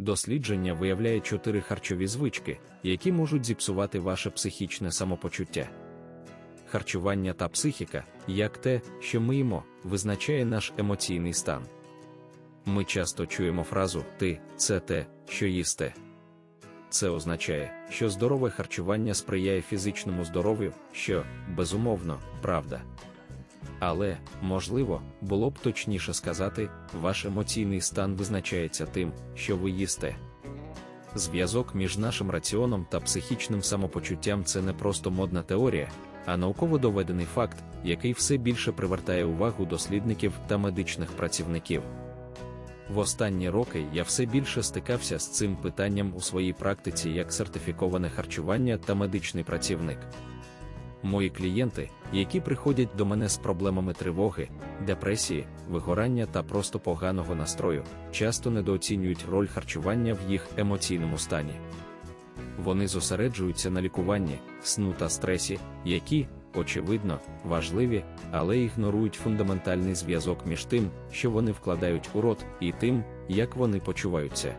Дослідження виявляє чотири харчові звички, які можуть зіпсувати ваше психічне самопочуття. Харчування та психіка, як те, що ми їмо, визначає наш емоційний стан. Ми часто чуємо фразу Ти це те, що їсте. Це означає, що здорове харчування сприяє фізичному здоров'ю, що, безумовно, правда. Але, можливо, було б точніше сказати, ваш емоційний стан визначається тим, що ви їсте. Зв'язок між нашим раціоном та психічним самопочуттям це не просто модна теорія, а науково доведений факт, який все більше привертає увагу дослідників та медичних працівників. В останні роки я все більше стикався з цим питанням у своїй практиці як сертифіковане харчування та медичний працівник. Мої клієнти, які приходять до мене з проблемами тривоги, депресії, вигорання та просто поганого настрою, часто недооцінюють роль харчування в їх емоційному стані. Вони зосереджуються на лікуванні, сну та стресі, які, очевидно, важливі, але ігнорують фундаментальний зв'язок між тим, що вони вкладають у рот, і тим, як вони почуваються.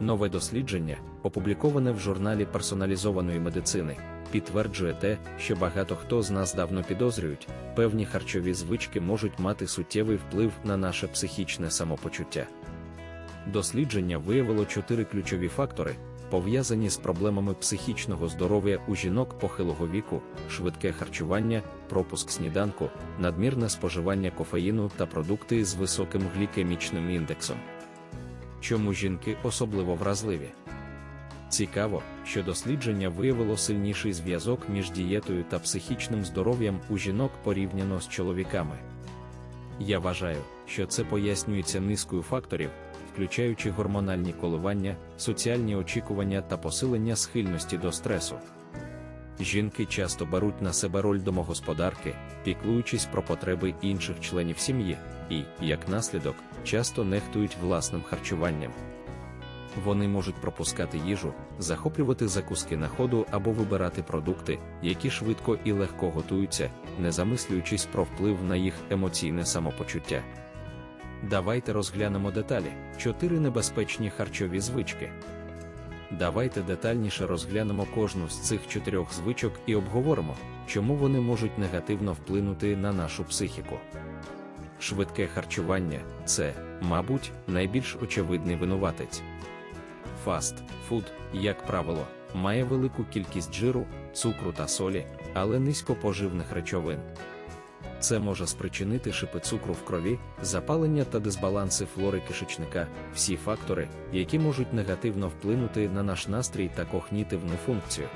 Нове дослідження, опубліковане в журналі персоналізованої медицини, підтверджує те, що багато хто з нас давно підозрюють, певні харчові звички можуть мати суттєвий вплив на наше психічне самопочуття. Дослідження виявило чотири ключові фактори, пов'язані з проблемами психічного здоров'я у жінок похилого віку, швидке харчування, пропуск сніданку, надмірне споживання кофеїну та продукти з високим глікемічним індексом. Чому жінки особливо вразливі? Цікаво, що дослідження виявило сильніший зв'язок між дієтою та психічним здоров'ям у жінок порівняно з чоловіками. Я вважаю, що це пояснюється низкою факторів, включаючи гормональні коливання, соціальні очікування та посилення схильності до стресу. Жінки часто беруть на себе роль домогосподарки, піклуючись про потреби інших членів сім'ї, і, як наслідок, часто нехтують власним харчуванням. Вони можуть пропускати їжу, захоплювати закуски на ходу або вибирати продукти, які швидко і легко готуються, не замислюючись про вплив на їх емоційне самопочуття. Давайте розглянемо деталі: чотири небезпечні харчові звички. Давайте детальніше розглянемо кожну з цих чотирьох звичок і обговоримо, чому вони можуть негативно вплинути на нашу психіку. Швидке харчування це, мабуть, найбільш очевидний винуватець. Фаст фуд, як правило, має велику кількість жиру, цукру та солі, але низько поживних речовин. Це може спричинити шипи цукру в крові, запалення та дисбаланси флори кишечника, всі фактори, які можуть негативно вплинути на наш настрій та когнітивну функцію.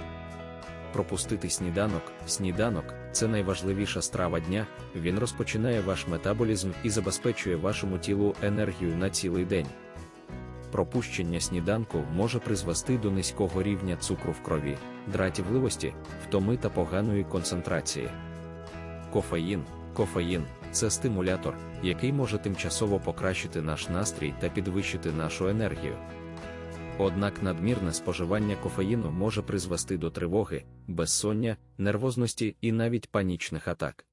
Пропустити сніданок. Сніданок це найважливіша страва дня, він розпочинає ваш метаболізм і забезпечує вашому тілу енергію на цілий день. Пропущення сніданку може призвести до низького рівня цукру в крові, дратівливості, втоми та поганої концентрації. Кофеїн. Кофеїн це стимулятор, який може тимчасово покращити наш настрій та підвищити нашу енергію. Однак надмірне споживання кофеїну може призвести до тривоги, безсоння, нервозності і навіть панічних атак.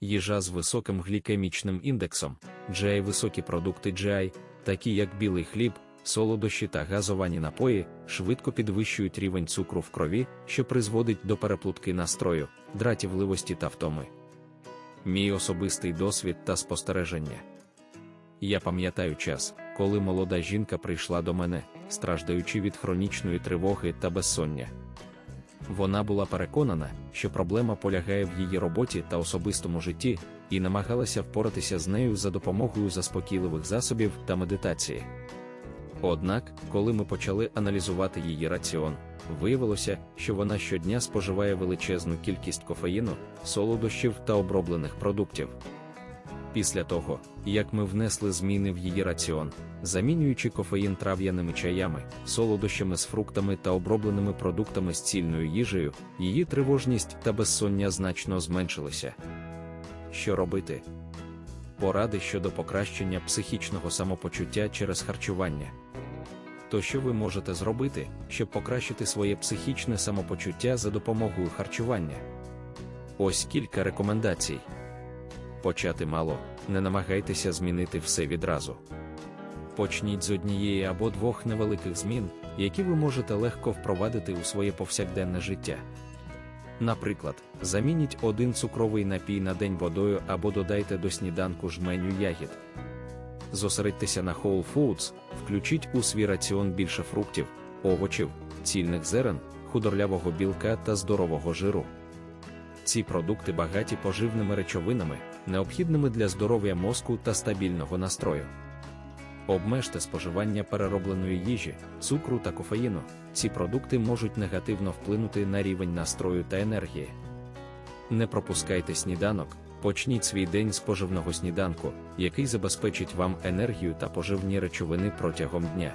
Їжа з високим глікемічним індексом, GI високі продукти GI, такі як білий хліб, солодощі та газовані напої, швидко підвищують рівень цукру в крові, що призводить до переплутки настрою, дратівливості та втоми. Мій особистий досвід та спостереження. Я пам'ятаю час, коли молода жінка прийшла до мене, страждаючи від хронічної тривоги та безсоння. Вона була переконана, що проблема полягає в її роботі та особистому житті, і намагалася впоратися з нею за допомогою заспокійливих засобів та медитації. Однак, коли ми почали аналізувати її раціон, виявилося, що вона щодня споживає величезну кількість кофеїну, солодощів та оброблених продуктів. Після того, як ми внесли зміни в її раціон, замінюючи кофеїн трав'яними чаями, солодощами з фруктами та обробленими продуктами з цільною їжею, її тривожність та безсоння значно зменшилися. Що робити? Поради щодо покращення психічного самопочуття через харчування. То що ви можете зробити, щоб покращити своє психічне самопочуття за допомогою харчування? Ось кілька рекомендацій. Почати мало, не намагайтеся змінити все відразу. Почніть з однієї або двох невеликих змін, які ви можете легко впровадити у своє повсякденне життя. Наприклад, замініть один цукровий напій на день водою або додайте до сніданку жменю ягід. Зосередьтеся на Whole Foods, включіть у свій раціон більше фруктів, овочів, цільних зерен, худорлявого білка та здорового жиру. Ці продукти багаті поживними речовинами, необхідними для здоров'я мозку та стабільного настрою. Обмежте споживання переробленої їжі, цукру та кофеїну. Ці продукти можуть негативно вплинути на рівень настрою та енергії. Не пропускайте сніданок, почніть свій день з поживного сніданку, який забезпечить вам енергію та поживні речовини протягом дня.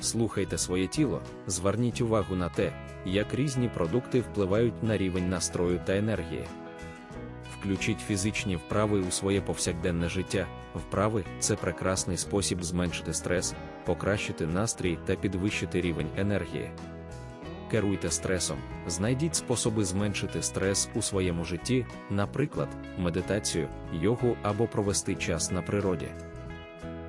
Слухайте своє тіло, зверніть увагу на те, як різні продукти впливають на рівень настрою та енергії. Включіть фізичні вправи у своє повсякденне життя. Вправи це прекрасний спосіб зменшити стрес, покращити настрій та підвищити рівень енергії. Керуйте стресом, знайдіть способи зменшити стрес у своєму житті, наприклад, медитацію, йогу або провести час на природі.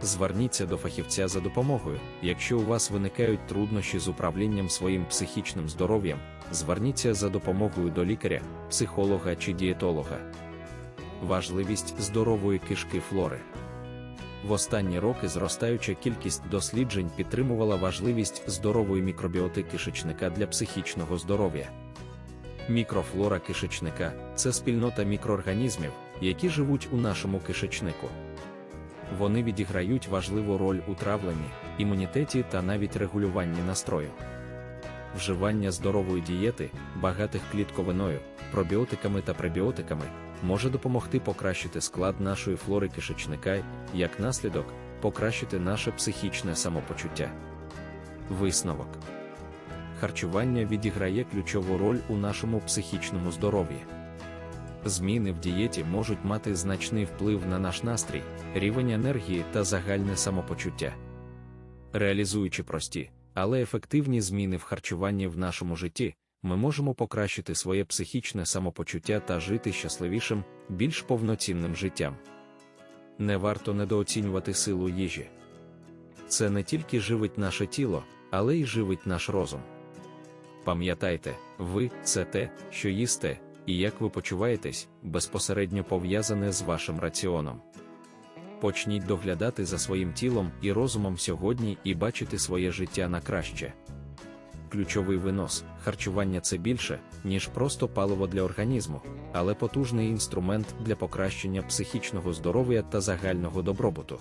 Зверніться до фахівця за допомогою, якщо у вас виникають труднощі з управлінням своїм психічним здоров'ям, зверніться за допомогою до лікаря, психолога чи дієтолога. Важливість здорової кишки флори. В останні роки зростаюча кількість досліджень підтримувала важливість здорової мікробіоти кишечника для психічного здоров'я. Мікрофлора кишечника це спільнота мікроорганізмів, які живуть у нашому кишечнику. Вони відіграють важливу роль у травленні, імунітеті та навіть регулюванні настрою. Вживання здорової дієти, багатих клітковиною, пробіотиками та пребіотиками, може допомогти покращити склад нашої флори кишечника, як наслідок, покращити наше психічне самопочуття. Висновок харчування відіграє ключову роль у нашому психічному здоров'ї. Зміни в дієті можуть мати значний вплив на наш настрій, рівень енергії та загальне самопочуття. Реалізуючи прості, але ефективні зміни в харчуванні в нашому житті, ми можемо покращити своє психічне самопочуття та жити щасливішим, більш повноцінним життям. Не варто недооцінювати силу їжі. Це не тільки живить наше тіло, але й живить наш розум. Пам'ятайте, ви це те, що їсте, і як ви почуваєтесь, безпосередньо пов'язане з вашим раціоном. Почніть доглядати за своїм тілом і розумом сьогодні і бачити своє життя на краще. Ключовий винос харчування це більше, ніж просто паливо для організму, але потужний інструмент для покращення психічного здоров'я та загального добробуту.